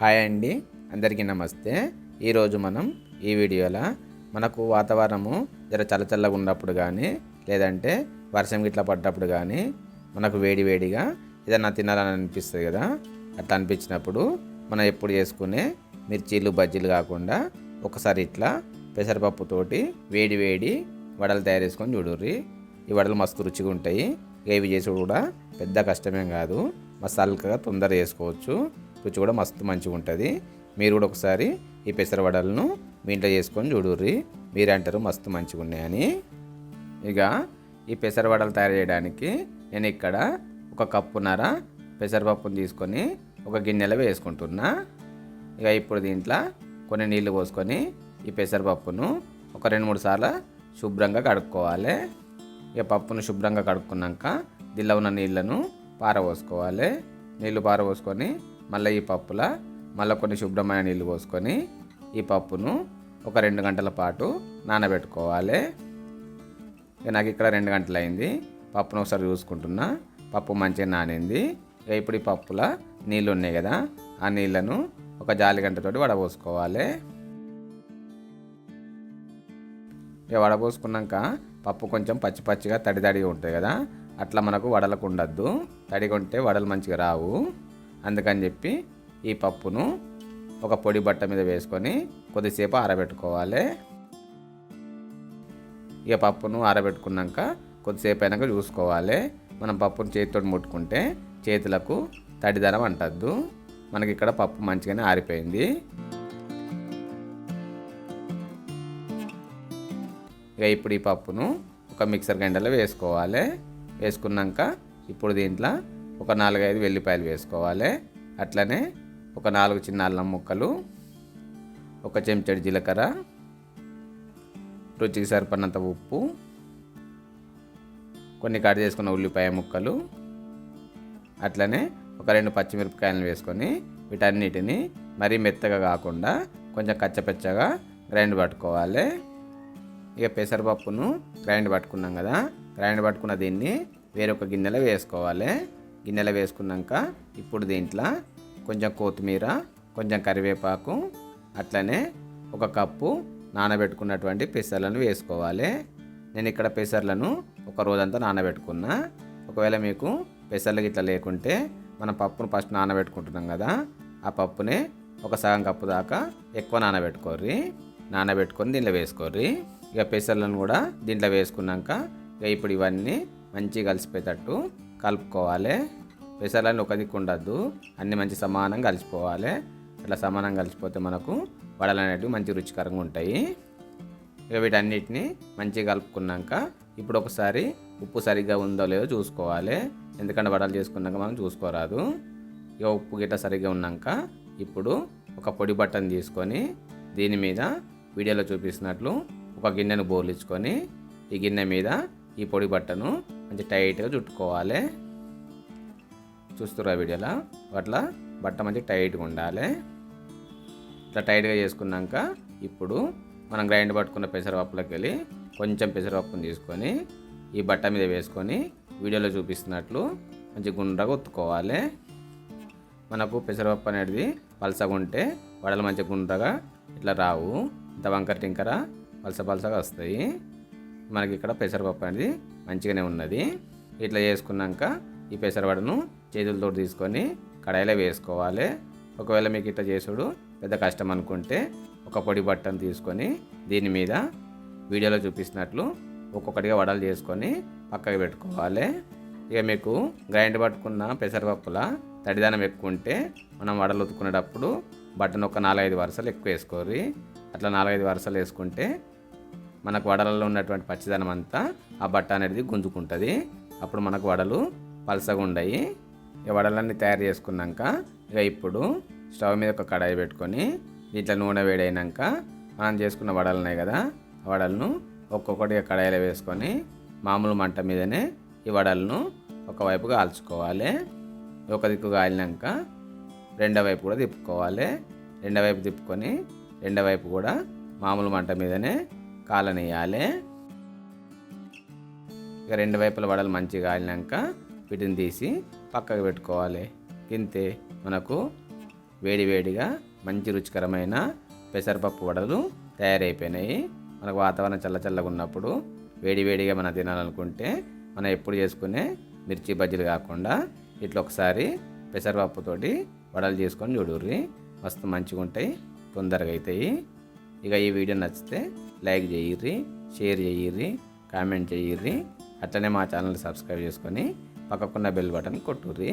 Hi అండి. అందరికీ నమస్తే. ఈరోజు మనం ఈ వీడియోలో మనకు వాతావరణము జర చల్లచల్లగా ఉన్నప్పుడు కానీ లేదంటే వర్షం గిట్లా పడ్డప్పుడు కానీ మనకు వేడి వేడిగా ఏదన్నా తినాలని అనిపిస్తుంది కదా. అట్లా అనిపించినప్పుడు మనం ఎప్పుడు చేసుకునే మిర్చీలు బజ్జీలు కాకుండా ఒకసారి ఇట్లా పెసరపప్పుతోటి వేడి వేడి వడలు తయారు చేసుకొని చూడుర్రి. ఈ వడలు మస్తు రుచిగా ఉంటాయి. ఇవి చేసుడు కూడా పెద్ద కష్టమేం కాదు. మసాలగా తొందర చేసుకోవచ్చు. రుచి కూడా మస్తు మంచిగా ఉంటుంది. మీరు కూడా ఒకసారి ఈ పెసరవడలను మీ ఇంట్లో చేసుకొని చూడుర్రి. మీరు అంటారు మస్తు మంచిగా ఉన్నాయని. ఇక ఈ పెసరవడలు తయారు చేయడానికి నేను ఇక్కడ ఒక కప్పున్నర పెసరపప్పును తీసుకొని ఒక గిన్నెలో వేసుకుంటున్నా. ఇక ఇప్పుడు దీంట్లో కొన్ని నీళ్ళు పోసుకొని ఈ పెసరపప్పును ఒక రెండు మూడు సార్లు శుభ్రంగా కడుక్కోవాలి. ఇక పప్పును శుభ్రంగా కడుక్కున్నాక దీనిలో ఉన్న నీళ్ళను పారబోసుకోవాలి. నీళ్ళు పారబోసుకొని మళ్ళీ ఈ పప్పుల మళ్ళీ కొన్ని శుభ్రమైన నీళ్ళు పోసుకొని ఈ పప్పును ఒక రెండు గంటల పాటు నానబెట్టుకోవాలి. ఇక నాకు ఇక్కడ రెండు గంటలు అయింది పప్పును ఒకసారి చూసుకుంటున్నా. పప్పు మంచిగా నానింది. ఇక ఇప్పుడు ఈ పప్పుల నీళ్ళు ఉన్నాయి కదా ఆ నీళ్ళను ఒక జాలి గంటతోటి వడపోసుకోవాలి ఇక వడపోసుకున్నాక పప్పు కొంచెం పచ్చి పచ్చిగా తడి తడిగా ఉంటుంది కదా అట్లా మనకు వడలకు ఉండద్దు. తడిగా ఉంటే వడలు మంచిగా రావు. అందుకని చెప్పి ఈ పప్పును ఒక పొడి బట్ట మీద వేసుకొని కొద్దిసేపు ఆరబెట్టుకోవాలి. ఇక పప్పును ఆరబెట్టుకున్నాక కొద్దిసేపు అయినాక చూసుకోవాలి. మనం పప్పును చేతితో ముట్టుకుంటే చేతులకు తడిదనం అంటద్దు. మనకి ఇక్కడ పప్పు మంచిగానే ఆరిపోయింది. ఇక ఇప్పుడు ఈ పప్పును ఒక మిక్సర్ గంటలో వేసుకోవాలి. వేసుకున్నాక ఇప్పుడు దీంట్లో ఒక నాలుగైదు వెల్లిపాయలు వేసుకోవాలి. అట్లనే ఒక నాలుగు చిన్న అల్లం ముక్కలు ఒక చెంచడి జీలకర్ర రుచికి సరిపడినంత ఉప్పు కొన్ని కట్ చేసుకున్న ఉల్లిపాయ ముక్కలు అట్లనే ఒక రెండు పచ్చిమిరపకాయలను వేసుకొని వీటన్నిటిని మరీ మెత్తగా కాకుండా కొంచెం కచ్చపెచ్చగా గ్రైండ్ పట్టుకోవాలి. ఇక పెసరపప్పును గ్రైండ్ పట్టుకున్నాం కదా గ్రైండ్ పట్టుకున్న దీన్ని వేరొక గిన్నెలో వేసుకోవాలి. గిన్నెలో వేసుకున్నాక ఇప్పుడు దీంట్లో కొంచెం కొత్తిమీర కొంచెం కరివేపాకు అట్లనే ఒక కప్పు నానబెట్టుకున్నటువంటి పెసర్లను వేసుకోవాలి. నేను ఇక్కడ పెసర్లను ఒక రోజంతా నానబెట్టుకున్నా. ఒకవేళ మీకు పెసర్లు ఇట్లా లేకుంటే మనం పప్పును ఫస్ట్ నానబెట్టుకుంటున్నాం కదా ఆ పప్పునే ఒక సగం కప్పు దాకా ఎక్కువ నానబెట్టుకోర్రి. నానబెట్టుకొని దీంట్లో వేసుకోర్రి. ఇక పెసర్లను కూడా దీంట్లో వేసుకున్నాక ఇక ఇప్పుడు ఇవన్నీ మంచిగా కలిసిపోయేటట్టు కలుపుకోవాలి. పెసర్లను ఒక దిక్కు ఉండద్దు. అన్నీ మంచి సమానంగా కలిసిపోవాలి. అట్లా సమానంగా కలిసిపోతే మనకు వడలు అనేటివి మంచి రుచికరంగా ఉంటాయి. ఇక వీటన్నిటిని మంచిగా కలుపుకున్నాక ఇప్పుడు ఒకసారి ఉప్పు సరిగ్గా ఉందో లేదో చూసుకోవాలి. ఎందుకంటే వడలు చేసుకున్నాక మనం చూసుకోరాదు. ఇక ఉప్పు గిట్ట సరిగ్గా ఉన్నాక ఇప్పుడు ఒక పొడి బట్టను తీసుకొని దీని మీద వీడియోలో చూపిస్తున్నట్లు ఒక గిన్నెను బోర్లించుకొని ఈ గిన్నె మీద ఈ పొడి బట్టను మంచి టైట్గా చుట్టుకోవాలి. చూస్తురా వీడియోలో? అట్లా బట్ట మంచి టైట్గా ఉండాలి. ఇట్లా టైట్గా చేసుకున్నాక ఇప్పుడు మనం గ్రైండ్ పట్టుకున్న పెసరపప్పులోకి వెళ్ళి కొంచెం పెసరపప్పును తీసుకొని ఈ బట్ట మీద వేసుకొని వీడియోలో చూపిస్తున్నట్లు మంచి గుండ్రగా ఒత్తుకోవాలి. మనకు పెసరపప్పు అనేది పలసగా ఉంటే వడలు మంచి గుండ్రగా ఇట్లా రావు. ఇంత వంకర టింకర పలస పలసగా వస్తాయి. మనకి ఇక్కడ పెసరపప్పు అనేది మంచిగానే ఉన్నది. ఇట్లా చేసుకున్నాక ఈ పెసరవడను చేతులతో తీసుకొని కడాయిలో వేసుకోవాలి. ఒకవేళ మీకు ఇట్లా చేసుడు పెద్ద కష్టం అనుకుంటే ఒక పొడి బట్టను తీసుకొని దీని మీద వీడియోలో చూపిస్తున్నట్లు ఒక్కొక్కటిగా వడలు చేసుకొని పక్కకి పెట్టుకోవాలి. ఇక మీకు గ్రైండ్ పట్టుకున్న పెసరపప్పుల తడిదానం ఎక్కువ ఉంటే మనం వడలు ఉతుకునేటప్పుడు బట్టను ఒక నాలుగైదు వరుసలు ఎక్కువ వేసుకోరి అట్లా నాలుగైదు వరుసలు వేసుకుంటే మనకు వడలలో ఉన్నటువంటి పచ్చిదనం అంతా ఆ బట్ట అనేది గుంజుకుంటుంది. అప్పుడు మనకు వడలు పలసగా ఉండయి. ఈ వడలన్నీ తయారు చేసుకున్నాక ఇక ఇప్పుడు స్టవ్ మీద ఒక కడాయి పెట్టుకొని దీంట్లో నూనె వేడైనాక మనం చేసుకున్న వడలు ఉన్నాయి కదా ఆ వడలను ఒక్కొక్కటిగా కడాయిలో వేసుకొని మామూలు మంట మీదనే ఈ వడలను ఒకవైపు కాల్చుకోవాలి. ఒక దిక్కు కాలినాక రెండో వైపు కూడా తిప్పుకోవాలి. రెండో వైపు తిప్పుకొని రెండో వైపు కూడా మామూలు మంట మీదనే కాలనేయాలి. ఇక రెండు వైపుల వడలు మంచిగా కాలినాక వీటిని తీసి పక్కకు పెట్టుకోవాలి. ఇంతే మనకు వేడివేడిగా మంచి రుచికరమైన పెసరపప్పు వడలు తయారైపోయినాయి. మనకు వాతావరణం చల్ల చల్లగా ఉన్నప్పుడు వేడివేడిగా మనం తినాలనుకుంటే మనం ఎప్పుడు చేసుకునే మిర్చి బజ్జీలు కాకుండా ఇట్లా ఒకసారి పెసరపప్పుతోటి వడలు చేసుకొని చూడుర్రి. మస్తు మంచిగా ఉంటాయి తొందరగా అవుతాయి ఇక ఈ వీడియో నచ్చితే లైక్ చేయిర్రి షేర్ చేయిర్రి కామెంట్ చేయిర్రి. అట్లనే మా ఛానల్ సబ్స్క్రైబ్ చేసుకొని పక్కకున్న బెల్ బటన్ కొట్టుర్రి.